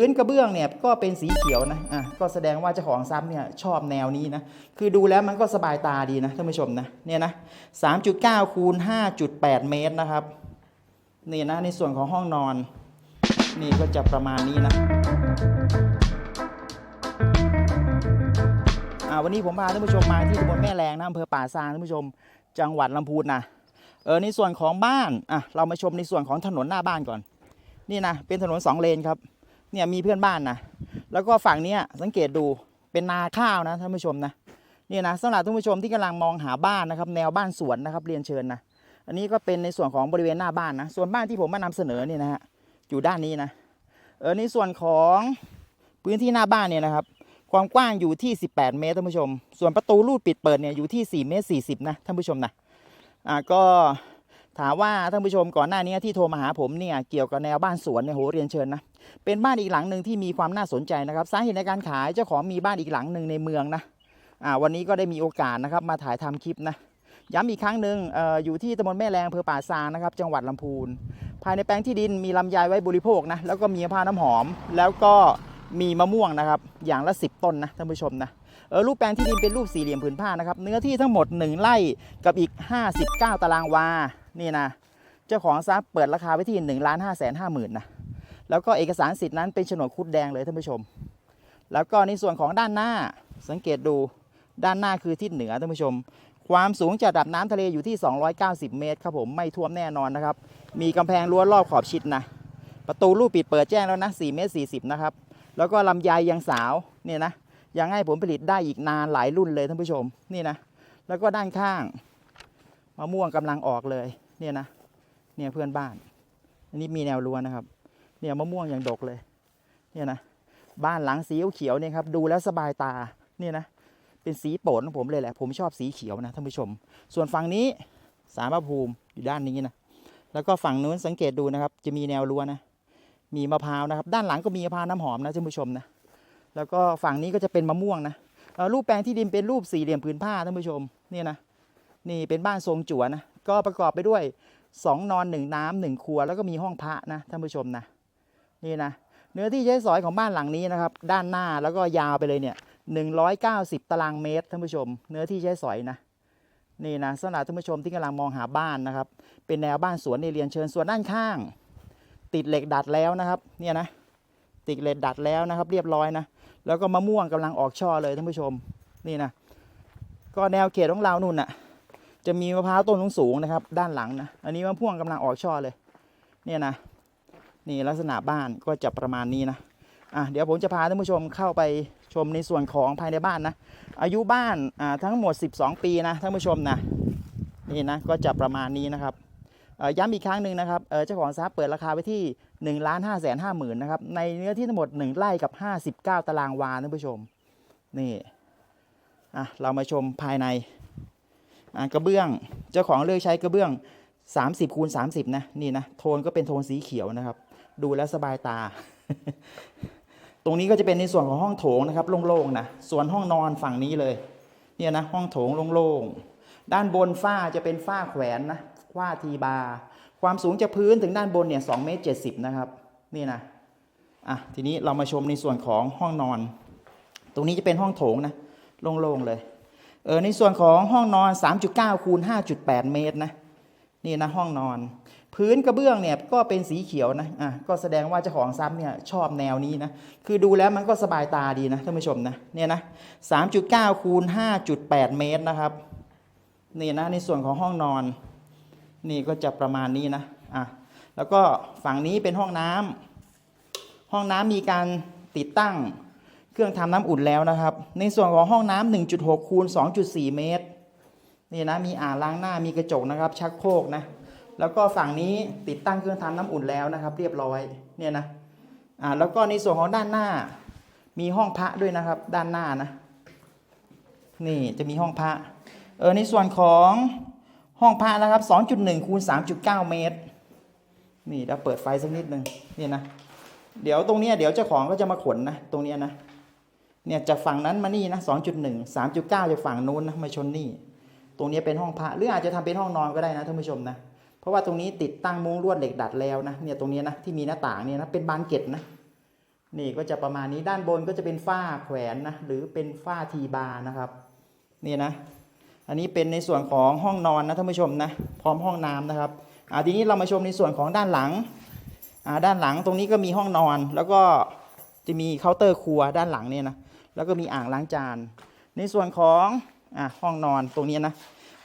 พื้นกระเบื้องเนี่ยก็เป็นสีเขียวนะอะก็แสดงว่าเจ้าของทรัพย์เนี่ยชอบแนวนี้นะคือดูแล้วมันก็สบายตาดีนะท่านผู้ชมนะเนี่ยนะ3.9คูณ5.8เมตรนะครับนี่นะในส่วนของห้องนอน นี่ก็จะประมาณนี้นะอ่าวันนี้ผมพาท่านผู้ชมมาที่ตำบลแม่แรงนะอำเภอป่าซางท่านผู้ชมจังหวัดลำพูนนะเออในส่วนของบ้านอะเรามาชมในส่วนของถนนหน้าบ้านก่อน นี่นะเป็นถนนสองเลนครับ เนี่ยมีเพื่อนบ้านนะแล้วก็ฝั่งเนี้ยสังเกตดูเป็นนาข้าวนะท่านผู้ชมนะนี่นะสำหรับท่านผู้ชมที่กำลังมองหาบ้านนะครับแนวบ้านสวนนะครับเรียนเชิญนะอันนี้ก็เป็นในส่วนของบริเวณหน้าบ้านนะส่วนบ้านที่ผมมานำเสนอเนี่ยนะฮะอยู่ด้านนี้นะเออในส่วนของพื้นที่หน้าบ้านเนี่ยนะครับความกว้างอยู่ที่ 18 เมตรท่านผู้ชม ส่วนประตูรูดปิดเปิดเนี่ยอยู่ที่4เมตร40นะท่านผู้ชมนะอ่าก็ถามว่าท่านผู้ชมก่อนหน้านี้ที่โทรมาหาผมเนี่ยเกี่ยวกับแนวบ้านสวนเนี่ยโหเรียนเชิญนะ เป็นบ้านอีกหลังหนึ่งที่มีความน่าสนใจนะครับ สาเหตุในการขายเจ้าของมีบ้านอีกหลังหนึ่งในเมืองนะอ่าวันนี้ก็ได้มีโอกาสนะครับมาถ่ายทำคลิปนะย้ำอีกครั้งหนึ่งเอออยู่ที่ตำบลแม่แรงอำเภอป่าซางนะครับ จังหวัดลำพูน ภายในแปลงที่ดินมีลำไยไว้บริโภคนะ แล้วก็มีมะพร้าน้ำหอม แล้วก็มีมะม่วงนะครับ อย่างละ 10 ต้นนะท่านผู้ชมนะเออรูปแปลงที่ดินเป็นรูปสี่เหลี่ยมผืนผ้านะครับ เนื้อที่ทั้งหมด 1ไร่กับอีก 59 ตารางวา นี่นะ เจ้าของทรัพย์เปิดราคาไว้ที่1นึ่งล้านห้าแสนห้าหมื่นนะ แล้วก็เอกสารสิทธิ์นั้นเป็นโฉนดคุดแดงเลยท่านผู้ชม แล้วก็ในส่วนของด้านหน้าสังเกตดูด้านหน้าคือทิศเหนือท่านผู้ชม ความสูงจากระดับน้ำทะเลอยู่ที่ 290 เมตรครับผมไม่ท่วมแน่นอนนะครับ มีกำแพงรั้วรอบขอบชิดนะประตูลูกปิดเปิดแจ้งแล้วนะ4เมตร40นะครับแล้วก็ลำไยยังสาวเนี่ยนะยังให้ผลผลิตได้อีกนานหลายรุ่นเลยท่านผู้ชมนี่นะแล้วก็ด้านข้างมะม่วงกำลังออกเลยเนี่ยนะเนี่ยเพื่อนบ้าน อันนี้มีแนวรั้วนะครับ เนี่ยมะม่วงอย่างดกเลย เนี่ยนะ บ้านหลังสีเขียวเนี่ยครับ ดูแล้วสบายตา เนี่ยนะ เป็นสีโปรดของผมเลยแหละ ผมชอบสีเขียวนะท่านผู้ชม ส่วนฝั่งนี้สารพระภูมิอยู่ด้านนี้นะ แล้วก็ฝั่งนู้นสังเกตดูนะครับ จะมีแนวรั้วนะ มีมะพร้าวนะครับ ด้านหลังก็มีมะพร้าวน้ำหอมนะท่านผู้ชมนะ แล้วก็ฝั่งนี้ก็จะเป็นมะม่วงนะรูปแปลงที่ดินเป็นรูปสี่เหลี่ยมผืนผ้าท่านผู้ชม เนี่ยนะ นี่เป็นบ้านทรงจั่วนะ ก็ประกอบไปด้วยสองนอนหนึ่งน้ำหนึ่งครัวแล้วก็มีห้องพระนะท่านผู้ชมนะ นี่นะเนื้อที่ใช้สอยของบ้านหลังนี้นะครับ ด้านหน้าแล้วก็ยาวไปเลยเนี่ย190 ตารางเมตรท่านผู้ชม เนื้อที่ใช้สอยนะนี่นะสำหรับท่านผู้ชมที่กำลังมองหาบ้านนะครับ เป็นแนวบ้านสวนในเรียนเชิญส่วนด้านข้าง ติดเหล็กดัดแล้วนะครับเนี่ยนะติดเหล็กดัดแล้วนะครับ เรียบร้อยนะแล้วก็มะม่วงกำลังออกช่อเลยท่านผู้ชมนี่นะก็แนวเขตของเรานู่นน่ะจะมีมะพร้าวต้นสูงๆนะครับ ด้านหลังนะอันนี้มะพ่วงกำลังออกช่อเลย เนี่ยนะ นี่ลักษณะบ้านก็จะประมาณนี้นะอะเดี๋ยวผมจะพาท่านผู้ชมเข้าไปชมในส่วนของภายในบ้านนะ อายุบ้านอ่าทั้งหมด 12 ปีนะท่านผู้ชมนะนี่นะก็จะประมาณนี้นะครับย้ำอีกครั้งหนึ่งนะครับเจ้าของทรัพย์เปิดราคาไว้ที่1นึ่งล้านห้าแสนห้าหมื่นนะครับในเนื้อที่ทั้งหมด 1ไร่กับ 59 ตารางวาท่านผู้ชมนี่อะเรามาชมภายในอ่ากระเบื้องเจ้าของเลือกใช้กระเบื้อง 30คูณ30นะนี่นะโทนก็เป็นโทนสีเขียวนะครับ ดูแล้วสบายตา ตรงนี้ก็จะเป็นในส่วนของห้องโถงนะครับโล่งๆนะส่วนห้องนอนฝั่งนี้เลยเนี่ยนะห้องโถงโล่งๆด้านบนฝ้าจะเป็นฝ้าแขวนนะฝ้าทีบาร์ความสูงจากพื้นถึงด้านบนเนี่ย2เมตร70นะครับนี่นะอะทีนี้เรามาชมในส่วนของห้องนอน ตรงนี้จะเป็นห้องโถงนะโล่งๆเลยเออในส่วนของห้องนอน 3.9คูณ5.8 เมตรนะนี่นะห้องนอน พื้นกระเบื้องเนี่ยก็เป็นสีเขียวนะอะก็แสดงว่าเจ้าของทรัพย์เนี่ยชอบแนวนี้นะคือดูแล้วมันก็สบายตาดีนะท่านผู้ชมนะเนี่ยนะ3.9คูณ5.8เมตรนะครับนี่นะในส่วนของห้องนอน นี่ก็จะประมาณนี้นะอะแล้วก็ฝั่งนี้เป็นห้องน้ำห้องน้ำมีการติดตั้งเครื่องทำน้ำอุ่นแล้วนะครับ ในส่วนของห้องน้ำ1.6คูณ2.4 เมตรนี่นะมีอ่างล้างหน้ามีกระจกนะครับ ชักโครกนะ แล้วก็ฝั่งนี้ติดตั้งเครื่องทำน้ำอุ่นแล้วนะครับ เรียบร้อยเนี่ยนะอ่าแล้วก็ในส่วนของด้านหน้า มีห้องพระด้วยนะครับ ด้านหน้านะนี่จะมีห้องพระเออในส่วนของห้องพระนะครับ 2.1คูณ3.9 เมตร นี่เราเปิดไฟสักนิดหนึ่งนี่นะเดี๋ยวตรงนี้เดี๋ยวเจ้าของก็จะมาขนนะตรงนี้นะเนี่ยจากฝั่งนั้นมานี่นะ2.1 3.9จากฝั่งนู้นนะมาชนนี่ ตรงนี้เป็นห้องพระหรืออาจจะทำเป็นห้องนอนก็ได้นะท่านผู้ชมนะ เพราะว่าตรงนี้ติดตั้งมุ้งลวดเหล็กดัดแล้วนะเนี่ยตรงนี้นะที่มีหน้าต่างเนี่ยนะเป็นบานเกล็ดนะนี่ก็จะประมาณนี้ด้านบนก็จะเป็นฝ้าแขวนนะหรือเป็นฝ้าทีบาร์นะครับนี่นะ อันนี้เป็นในส่วนของห้องนอนนะท่านผู้ชมนะพร้อมห้องน้ำนะครับอ่าทีนี้เรามาชมในส่วนของด้านหลังอ่าด้านหลังตรงนี้ก็มีห้องนอน แล้วก็จะมีเคาน์เตอร์ครัวด้านหลังเนี่ยนะแล้วก็มีอ่างล้างจาน ในส่วนของอ่าห้องนอนตรงนี้นะ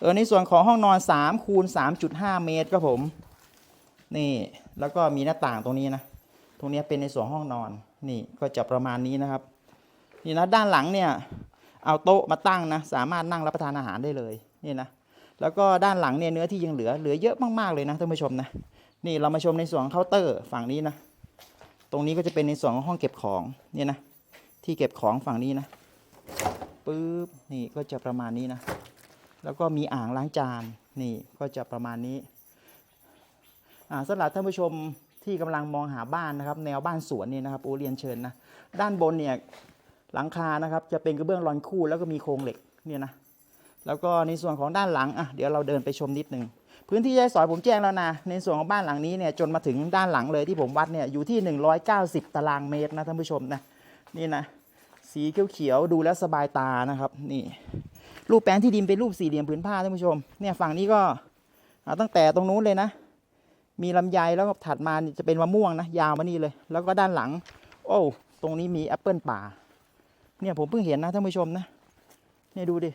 เออในส่วนของห้องนอน3คูณ3.5 เมตรครับผม นี่แล้วก็มีหน้าต่างตรงนี้นะ ตรงนี้เป็นในส่วนห้องนอน นี่ก็จะประมาณนี้นะครับ นี่นะด้านหลังเนี่ยเอาโต๊ะมาตั้งนะ สามารถนั่งรับประทานอาหารได้เลย นี่นะ แล้วก็ด้านหลังเนี่ยเนื้อที่ยังเหลือเหลือเยอะมากๆเลยนะท่านผู้ชมนะ นี่เรามาชมในส่วนเคาน์เตอร์ฝั่งนี้นะ ตรงนี้ก็จะเป็นในส่วนของห้องเก็บของนี่นะ ที่เก็บของฝั่งนี้นะ ปึ๊บ นี่ก็จะประมาณนี้นะ แล้วก็มีอ่างล้างจานนี่ก็จะประมาณนี้สำหรับท่านผู้ชมที่กำลังมองหาบ้านนะครับ แนวบ้านสวนนี่นะครับโอเรียนเชิญนะด้านบนเนี่ยหลังคานะครับจะเป็นกระเบื้องรอนคู่แล้วก็มีโครงเหล็กเนี่ยนะแล้วก็ในส่วนของด้านหลังอะเดี๋ยวเราเดินไปชมนิดหนึ่งพื้นที่ใช้สอยผมแจ้งแล้วนะในส่วนของบ้านหลังนี้เนี่ยจนมาถึงด้านหลังเลยที่ผมวัดเนี่ยอยู่ที่ 190 ตารางเมตรนะท่านผู้ชมนะนี่นะสีเขียวๆดูแล้วสบายตานะครับนี่ รูปแปลงที่ดินเป็นรูปสี่เหลี่ยมผืนผ้าท่านผู้ชมเนี่ยฝั่งนี้ก็ตั้งแต่ตรงนู้นเลยนะ มีลำไยแล้วก็ถัดมาจะเป็นมะม่วงนะยาวมานี่เลย แล้วก็ด้านหลัง โอ้ตรงนี้มีแอปเปิลป่า เนี่ยผมเพิ่งเห็นนะท่านผู้ชมนะเนี่ยดูดิ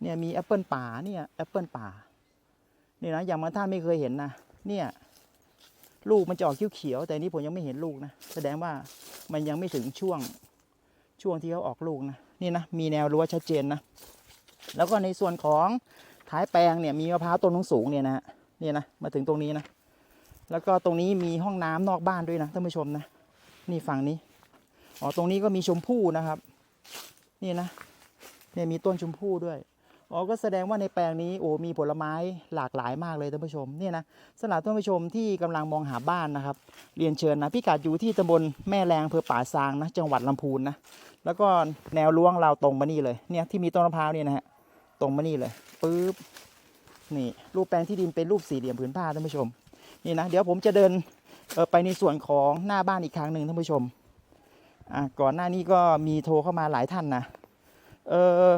เนี่ยมีแอปเปิลป่าเนี่ยแอปเปิลป่านี่นะอย่างบางท่านไม่เคยเห็นนะเนี่ยลูกมันจะออกเขียวๆแต่นี่ผมยังไม่เห็นลูกนะแสดงว่ามันยังไม่ถึงช่วง ช่วงที่เขาออกลูกนะนี่นะมีแนวรั้วชัดเจนนะแล้วก็ในส่วนของท้ายแปลงเนี่ยมีมะพร้าวต้นสูงเนี่ยนะนี่นะมาถึงตรงนี้นะแล้วก็ตรงนี้มีห้องน้ำนอกบ้านด้วยนะท่านผู้ชมนะนี่ฝั่งนี้อ๋อตรงนี้ก็มีชมพู่นะครับ นี่นะเนี่ยมีต้นชมพู่ด้วยอ๋อก็แสดงว่าในแปลงนี้โอ้มีผลไม้หลากหลายมากเลยท่านผู้ชมเนี่ยนะสำหรับท่านผู้ชมที่กำลังมองหาบ้านนะครับ เรียนเชิญนะพิกัดอยู่ที่ตำบลแม่แรงอำเภอป่าซางนะจังหวัดลำพูนนะ แล้วก็แนวล้วงเราตรงมานี่เลย เนี่ยที่มีต้นมะพร้าวเนี่ยนะฮะ ตรงมานี่เลยปึ๊บ นี่รูปแปลงที่ดินเป็นรูปสี่เหลี่ยมผืนผ้าท่านผู้ชม นี่นะ เดี๋ยวผมจะเดินเไปในส่วนของหน้าบ้านอีกครั้งหนึ่งท่านผู้ชม อะก่อนหน้านี้ก็มีโทรเข้ามาหลายท่านนะ เออ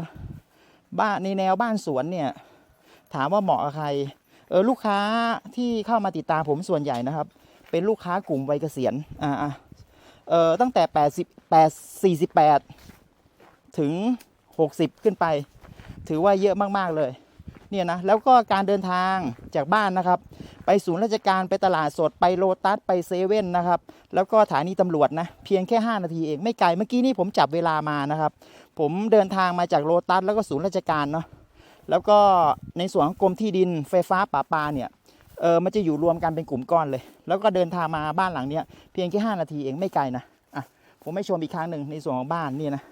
บ้านในแนวบ้านสวนเนี่ย ถามว่าเหมาะกับใคร เออลูกค้าที่เข้ามาติดตามผมส่วนใหญ่นะครับ เป็นลูกค้ากลุ่มวัยเกษียณ อ่าอะ เออตั้งแต่ 80 8 48 ถึง 60 ขึ้นไป ถือว่าเยอะมากๆเลยเนี่ยนะแล้วก็การเดินทางจากบ้านนะครับ ไปศูนย์ราชการไปตลาดสดไปโลตัสไปเซเว่นนะครับ แล้วก็สถานีตำรวจนะ เพียงแค่ 5 นาทีเองไม่ไกลเมื่อกี้นี่ผมจับเวลามานะครับ ผมเดินทางมาจากโลตัสแล้วก็ศูนย์ราชการเนาะแล้วก็ในส่วนของกรมที่ดินไฟฟ้าป่าปาเนี่ย เออมันจะอยู่รวมกันเป็นกลุ่มก้อนเลย แล้วก็เดินทางมาบ้านหลังเนี้ยเพียงแค่5นาทีเองไม่ไกลนะอะผมไม่ชมอีกครั้งหนึ่งในส่วนของบ้านนี่นะ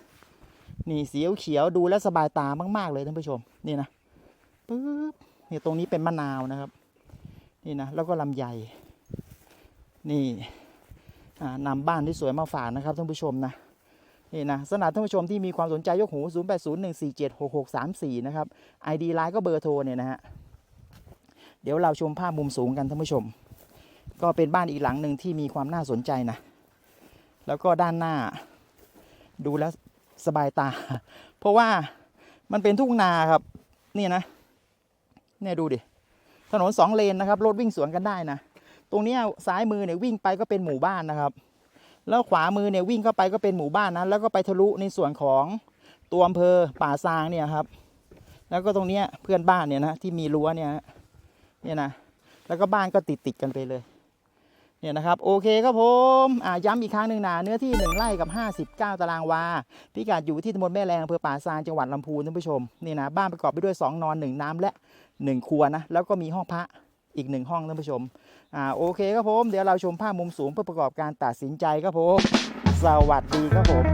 นี่สีเขียวดูแล้วสบายตามาก ๆ เลยท่านผู้ชมนี่นะปึ๊บเนี่ยตรงนี้เป็นมะนาวนะครับ นี่นะแล้วก็ลำไยนี่อ่านำบ้านที่สวยมาฝากนะครับท่านผู้ชมนะนี่นะสำหรับท่านผู้ชมที่มีความสนใจยกหู 0 8 0 1 4 7 6 6 3 4 นะครับ ID ไลน์ก็เบอร์โทรเนี่ยนะฮะ เดี๋ยวเราชมภาพมุมสูงกันท่านผู้ชม ก็เป็นบ้านอีกหลังหนึ่งที่มีความน่าสนใจนะ แล้วก็ด้านหน้า ดูแล้วสบายตา เพราะว่ามันเป็นทุ่งนาครับ นี่นะ เนี่ยดูดิ ถนนสองเลนนะครับ รถวิ่งสวนกันได้นะ ตรงนี้ซ้ายมือเนี่ยวิ่งไปก็เป็นหมู่บ้านนะครับ แล้วขวามือเนี่ยวิ่งเข้าไปก็เป็นหมู่บ้านนะ แล้วก็ไปทะลุในส่วนของตัวอำเภอป่าซางเนี่ยครับ แล้วก็ตรงนี้เพื่อนบ้านเนี่ยนะที่มีรั้วเนี่ย เนี่ยนะแล้วก็บ้านก็ติดติดกันไปเลยเนี่ยนะครับโอเคครับผมอ่าย้ำอีกครั้งหนึ่งนะเนื้อที่ 1ไร่กับ 59 ตารางวาพิกัดอยู่ที่ตำบลแม่แรงอำเภอป่าซางจังหวัดลำพูนท่านผู้ชมนี่นะบ้านประกอบไปด้วย 2 นอน 1 น้ำและ 1 ครัวนะแล้วก็มีห้องพระอีก 1 ห้องท่านผู้ชมอ่าโอเคครับผมเดี๋ยวเราชมภาพมุมสูงเพื่อประกอบการตัดสินใจครับผม สวัสดีครับผม